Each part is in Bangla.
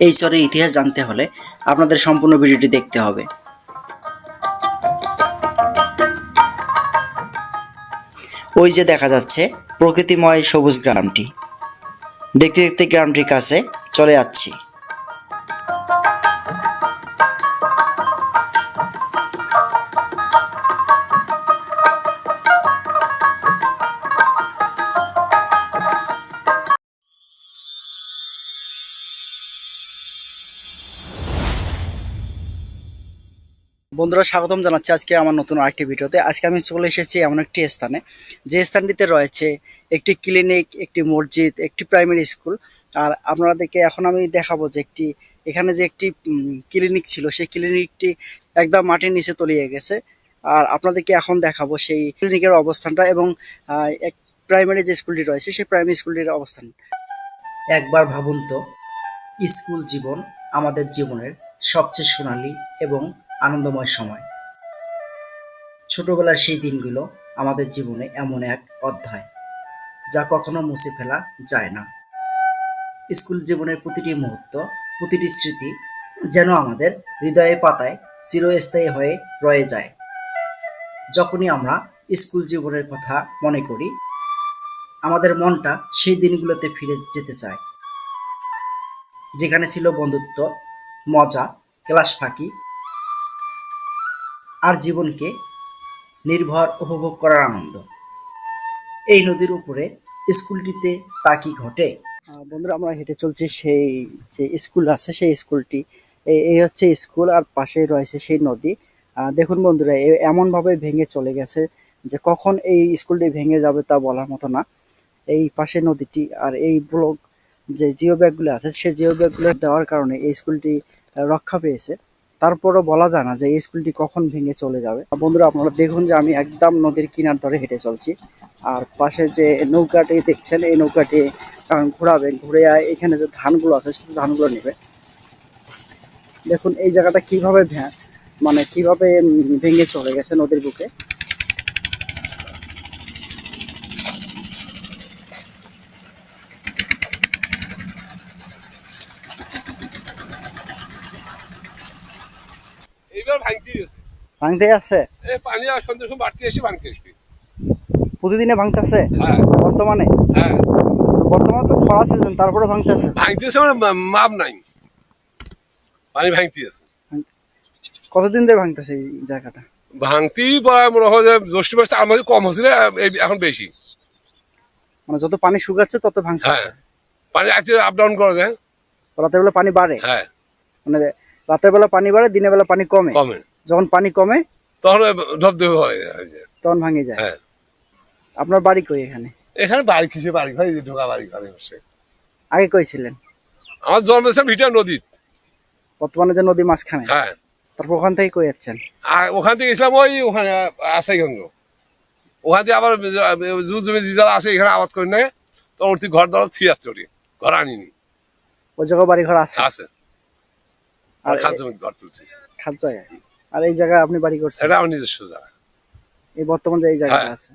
এই চরের ইতিহাস জানতে হলে আপনাদের সম্পূর্ণ ভিডিওটি দেখতে হবে। ওই যে দেখা যাচ্ছে প্রকৃতিময় সবুজ গ্রামটি। দেখতে দেখতে গ্রামটির কাছে চলে যাচ্ছি। বন্ধুরা, স্বাগতম জানাচ্ছি আজকে আমার নতুন আরেকটি ভিডিওতে। আজকে আমি চলে এসেছি এমন একটি স্থানে, যে স্থানটিতে রয়েছে একটি ক্লিনিক, একটি মসজিদ, একটি প্রাইমারি স্কুল। আর আপনাদেরকে এখন আমি দেখাবো যে একটি, এখানে যে একটি ক্লিনিক ছিল, সেই ক্লিনিকটি একদম মাটির নিচে তলিয়ে গেছে। আর আপনাদেরকে এখন দেখাবো সেই ক্লিনিকের অবস্থানটা এবং এক প্রাইমারি যে স্কুলটি রয়েছে, সেই প্রাইমারি স্কুলটির অবস্থান। একবার ভাবুন তো, স্কুল জীবন আমাদের জীবনের সবচেয়ে সোনালী এবং আনন্দময় সময়। ছোটবেলার সেই দিনগুলো আমাদের জীবনে এমন এক অধ্যায়, যা কখনো মুছে ফেলা যায় না। স্কুল জীবনের প্রতিটি মুহূর্ত, প্রতিটি স্মৃতি যেন আমাদের হৃদয়ে পাতায় চিরস্থায়ী হয়ে রয়ে যায়। যখনই আমরা স্কুল জীবনের কথা মনে করি, আমাদের মনটা সেই দিনগুলোতে ফিরে যেতে চায়। যেখানে ছিল বন্ধুত্ব, মজা, ক্লাস ফাঁকি আর জীবনকে নির্ভর উপভোগ করার আনন্দ। এই নদীর উপরে স্কুলটিতে তা কি ঘটে? বন্ধুরা, আমরা হেঁটে চলছি সেই যে স্কুল আছে, সেই স্কুলটি। এই- হচ্ছে স্কুল আর পাশে রয়েছে সেই নদী। দেখুন বন্ধুরা এমনভাবে ভেঙে চলে গেছে যে কখন এই স্কুলটি ভেঙে যাবে তা বলার মতো না। এই পাশে নদীটি আর এই ব্লক যে জিও ব্যাগগুলো আছে সেই জিও ব্যাগগুলো দেওয়ার কারণে এই স্কুলটি রক্ষা পেয়েছে। তারপরও বলা যায় না যে এই স্কুলটি কখন ভেঙে চলে যাবে। বন্ধুরা, আপনারা দেখুন যে আমি একদম নদীর কিনার ধরে হেঁটে চলছি। আর পাশে যে নৌকাটি দেখছেন, এই নৌকাটি ঘোরাবেন ঘুরে আয়, এখানে যে ধানগুলো আছে, সেই ধানগুলো নেবে। দেখুন, এই জায়গাটা কীভাবে মানে কীভাবে ভেঙে চলে গেছে নদীর বুকে। ভাঙতে ভাঙতে আছে? এই পানি আর সন্ধ্যে সময় বাড়তে এসে ভাঙতে আসবে প্রতিদিনে ভাঙতেছে হ্যাঁ। বর্তমানে? হ্যাঁ। বর্তমানে তো খরা সিজন তারপরে ভাঙতেছে ভাঙতেছে মানে মাপ নাই। পানি ভাঙতে আছে। কতদিন ধরে ভাঙতেছে এই জায়গাটা? ভাঙতেই পড়া মনে হয় যে জ্যৈষ্ঠ মাসটা আমার কম হচ্ছে এখন বেশি। মানে যত পানি শুকাচ্ছে তত ভাঙতেছে। হ্যাঁ। পানি আপ ডাউন করা যায় রাতের বেলা পানি বাড়ে। হ্যাঁ। মানে রাতের বেলা পানি বাড়ে দিনের বেলা পানি কমে। কমে। যখন পানি কমে তখন ধপ ধরে হয় তখন ভাঙে যায়। হ্যাঁ। আপনার বাড়ি কই এখানে? এখানে বাড়ি কিসে বাড়ি? ঘর ঢোকা বাড়ি ঘরে হচ্ছে আগে কই ছিলেন? আমার জন্মেছে ভিটা নদী। বর্তমানে যে নদী মাঝখানে? হ্যাঁ। তারপর ওখান থেকে কই যাচ্ছেন? আর ওখান থেকে গেছিলাম ওই ওখানে আসাইগঞ্জ। ওখান থেকে আবার জু জমি যারা আছে এখানে আবাদ করি না তো ওর থেকে ঘর দর থুই আসছে ঘর আনিনি। ওই জায়গায় বাড়ি ঘর আছে? আছে। আর আর জমি ঘর তুলছি। জায়গায়? আর এই জায়গায় আপনি বাড়ি করছেন? এটা আমার নিজস্ব জায়গা। এই বর্তমান যে এই জায়গাটা হ্যাঁ। আছে।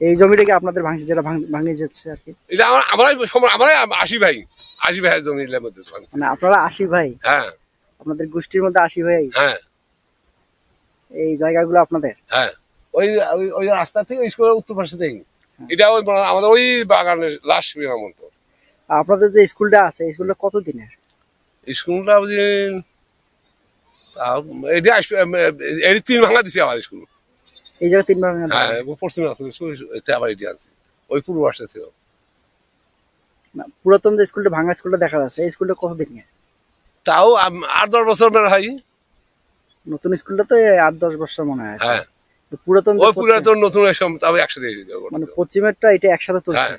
এই জমিটা কি আপনাদের ভাঙছে যেটা ভাঙ- যাচ্ছে আর কি? এটা আমার আমরাই সময় আমরাই আশি ভাই। আশি ভাইয়ের জমি মধ্যে। মানে আপনারা আশি ভাই? হ্যাঁ। আপনাদের গোষ্ঠীর মধ্যে আশি ভাই? হ্যাঁ। এই জায়গাগুলো আপনাদের? হ্যাঁ। ওই ওই- রাস্তা থেকে স্কুলের উত্তর পাশে থেকে। এটা ওই আমাদের ওই বাগানের লাস্ট আর আপনাদের যে স্কুলটা আছে স্কুলটা কত দিনের স্কুলটা বুঝি এটা আসবে এর তিন ভাঙা দিছে স্কুল। এই জায়গায় তিন ভাগ হ্যাঁ পশ্চিমে আছে আবার এটি আছে ওই পূর্ব পাশে ছিল। পুরাতন যে স্কুলটা ভাঙা স্কুলটা দেখা যাচ্ছে এই স্কুলটা কত দিনের তাও আট দশ বছর মেরে হয়। নতুন স্কুলটা তো আট দশ বছর মনে হয় হ্যাঁ। তো পুরাতন ওই পুরাতন নতুন একসাথে মানে পশ্চিমেরটা এটা একসাথে তুলছে? হ্যাঁ।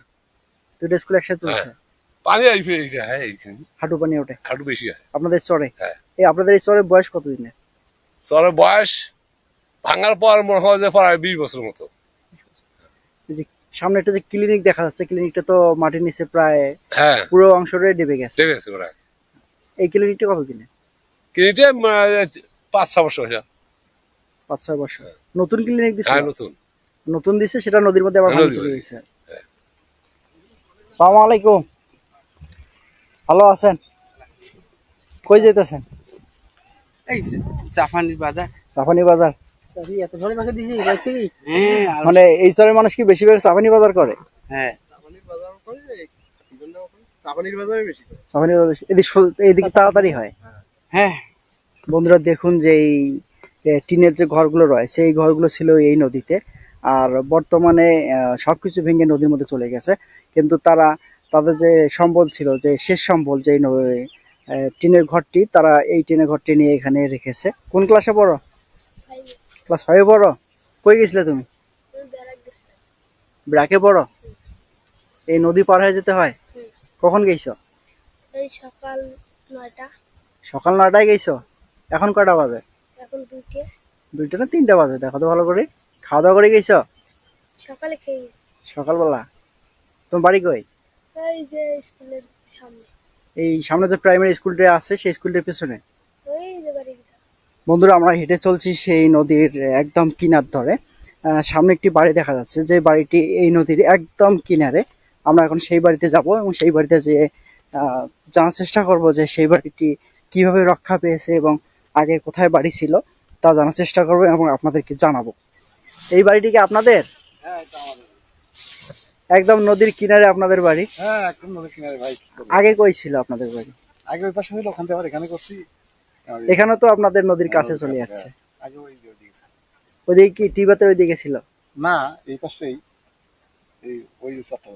দুইটা স্কুল একসাথে তুলছে? পানি আসবে এইটা হ্যাঁ এইখানে। হাঁটু পানি ওঠে। হাঁটু বেশি হয়। আপনাদের চরে? হ্যাঁ। এই আপনাদের এই চরে বয়স কত দিনের সরের বয়স ভাঙার পর মনে হয় যে প্রায় বিশ বছর মতো। সামনে একটা যে ক্লিনিক দেখা যাচ্ছে ক্লিনিকটা তো মাটির নিচে প্রায় হ্যাঁ। পুরো অংশটাই ডেবে গেছে। ঠিক আছে ওরা এই ক্লিনিকটা কত পাঁচ ছ বছর পাঁচ ছয় বছর। নতুন ক্লিনিক দিছে? হ্যাঁ নতুন। নতুন দিছে সেটা নদীর মধ্যে আবার চলে গেছে। আলাইকুম ভালো আছেন? কই যেতেছেন এই জাপানির বাজার। চাপানি বাজার? হ্যাঁ মানে এই চরের মানুষ কি বেশিরভাগ চাপানি বাজার করে? হ্যাঁ। বেশি এদিকে তাড়াতাড়ি হয়। হ্যাঁ। বন্ধুরা দেখুন যে এই টিনের যে ঘরগুলো রয়েছে এই ঘরগুলো ছিল এই নদীতে। আর বর্তমানে আহ, সবকিছু ভেঙে নদীর মধ্যে চলে গেছে। কিন্তু তারা তাদের যে সম্বল ছিল যে শেষ সম্বল যে টিনের ঘরটি তারা এই টিনের ঘরটি নিয়ে এখানে রেখেছে। কোন ক্লাসে পড়ো? ক্লাস ফাইভে পড়ো? কই গেছিলে তুমি? ব্রাকে পড়ো? এই নদী পার হয়ে যেতে হয়? কখন গেছো এই সকাল নয়টা। সকাল নয়টায় গেছো এখন কটা বাজে? এখন দুইটে। দুইটা না তিনটা বাজে? দেখো তো ভালো করে। খাওয়া দাওয়া করে গেছো সকালে সকালবেলা। তোমার বাড়ি কই? এই যে স্কুলের সামনে। এই সামনে যে প্রাইমারি স্কুলটা আছে সেই স্কুলটার পেছনে। ওই যে বাড়ি বন্ধুরা আমরা হেঁটে চলছি সেই নদীর একদম কিনার ধরে। আহ, সামনে একটি বাড়ি দেখা যাচ্ছে যে বাড়িটি এই নদীর একদম কিনারে। আমরা এখন সেই বাড়িতে যাব এবং সেই বাড়িতে যে জানার চেষ্টা করব যে সেই বাড়িটি কীভাবে রক্ষা পেয়েছে এবং আগে কোথায় বাড়ি ছিল তা জানার চেষ্টা করব এবং আপনাদেরকে জানাব। এই বাড়িটি কি আপনাদের? একদম নদীর কিনারে আপনাদের বাড়ি? হ্যাঁ একদম নদীর কিনারে ভাই আগে কই ছিল আপনাদের বাড়ি? আগে ওই পাশে ছিল ওখান থেকে আবার এখানে করছি। এখানে তো আপনাদের নদীর কাছে চলে যাচ্ছে। আগে ওই ওইদিকে। ওইদিকে কি টিবাতে ওইদিকে ছিল? না এই পাশেই এই ওই চট্টা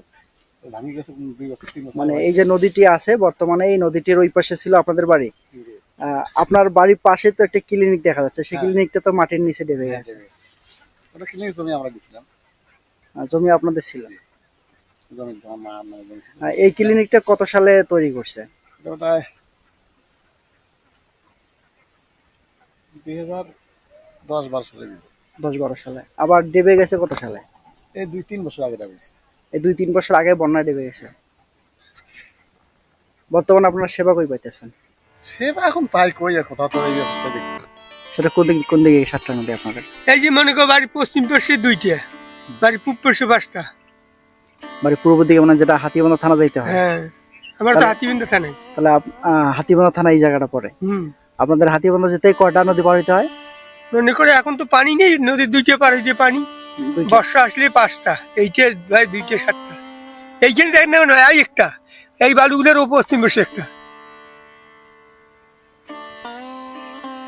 ভাঙি গেছে দুই বছর তিন বছর মানে এই যে নদীটি আছে বর্তমানে এই নদীটির ওই পাশে ছিল আপনাদের বাড়ি? আপনার বাড়ির পাশে তো একটা ক্লিনিক দেখা যাচ্ছে সেই হ্যাঁ। ক্লিনিকটা তো মাটির নিচে ডেবে হ্যাঁ, গেছে। ওটা কিনে জমি আমরা দিছিলাম। জমি আপনাদের ছিল? এই ক্লিনিকটা কত সালে তৈরি করছে? এটা দুই হাজার দশ বারো সালে দশ বারো সালে। আবার ডেবে গেছে কত সালে? এই দুই তিন বছর আগে বলছি এই দুই তিন বছর আগে বন্যায় ডেবে গেছে। বর্তমানে আপনারা সেবা কই পাইতেছেন? সে বা এখন পাই কই আর কোথাও তো এই অবস্থা দেখছি সেটা কোন দিকে কোন দিকে সাতটা নদী আপনাদের? এই যে মনে করো বাড়ি পশ্চিম পাশে দুইটা বাড়ি পূব পাশে পাঁচটা। বাড়ির পূর্ব দিকে মানে যেটা হাতিবান্ধা থানা যাইতে হয়। হ্যাঁ আমার তো হাতিবিন্দা থানায় তাহলে হাতিবান্ধা থানা এই জায়গাটা পড়ে। আপনাদের হাতিবান্ধা যেতে কয়টা নদী পার হইতে হয়? মনে করে এখন তো পানি নেই নদীর দুইটা পার হইতে পানি। বর্ষা আসলে পাঁচটা এইটা ভাই দুইটা সাতটা। এইখানে না নয় এই একটা। এই বালুগুলোর ও পশ্চিম পাশে একটা।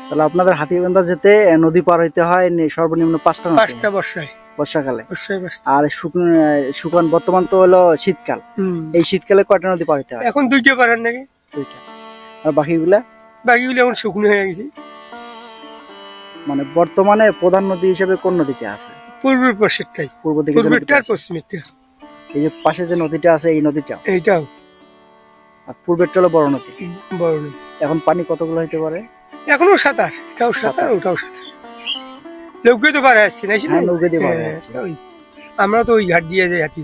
তাহলে আপনাদের হাতিবান্ধা যেতে নদী পার হইতে হয় সর্বনিম্ন পাঁচটা পাঁচটা বর্ষায়। বর্ষাকালে। আর শুকনো শুকান বর্তমান তো হলো শীতকাল। এই শীতকালে কয়টা নদী পার হয়? এখন দুইটা পারার নাকি? দুইটা। আর বাকিগুলা? বাকিগুলো এখন শুকনো হয়ে গেছে। মানে বর্তমানে প্রধান নদী হিসেবে কোন নদীটা আছে? পূর্বের পাশেরটাই। পূর্ব দিকে পূর্বেরটা পশ্চিমেরটা এই যে পাশে যে নদীটা আছে এই নদীটা এইটাও। আর পূর্বেরটা হলো বড় নদী। বড় নদী। এখন পানি কতগুলো হইতে পারে? এখনও সাঁতার। এটাও সাঁতার। ওটাও সাঁতার। তো পারে আসছে না হ্যাঁ, নৌকা পারে হ্যাঁ। আমরা তো ওই ঘাট দিয়ে যাই হাতি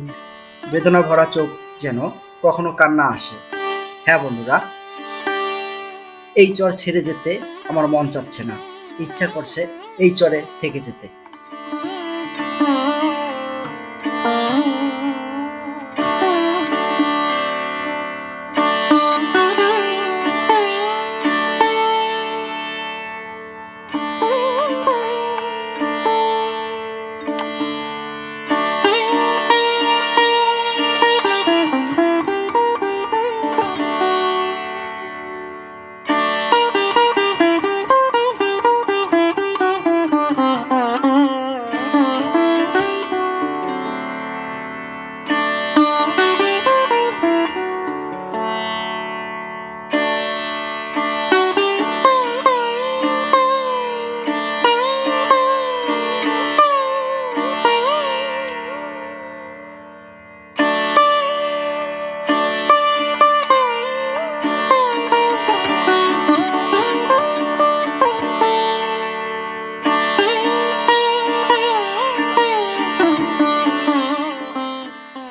বেদনা ভরা চোখ যেন কখনো কান্না আসে। হ্যাঁ বন্ধুরা এই চর ছেড়ে যেতে আমার মন চাচ্ছে না। ইচ্ছা করছে এই চরে থেকে যেতে।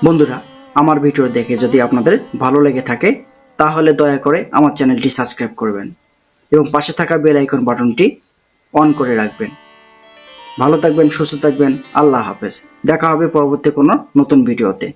বন্ধুরা, আমার ভিডিও দেখে যদি আপনাদের ভালো লেগে থাকে, তাহলে দয়া করে আমার চ্যানেলটি সাবস্ক্রাইব করবেন এবং পাশে থাকা বেল আইকন বাটনটি অন করে রাখবেন। ভালো থাকবেন, সুস্থ থাকবেন, আল্লাহ হাফেজ। দেখা হবে পরবর্তী কোনো নতুন ভিডিওতে।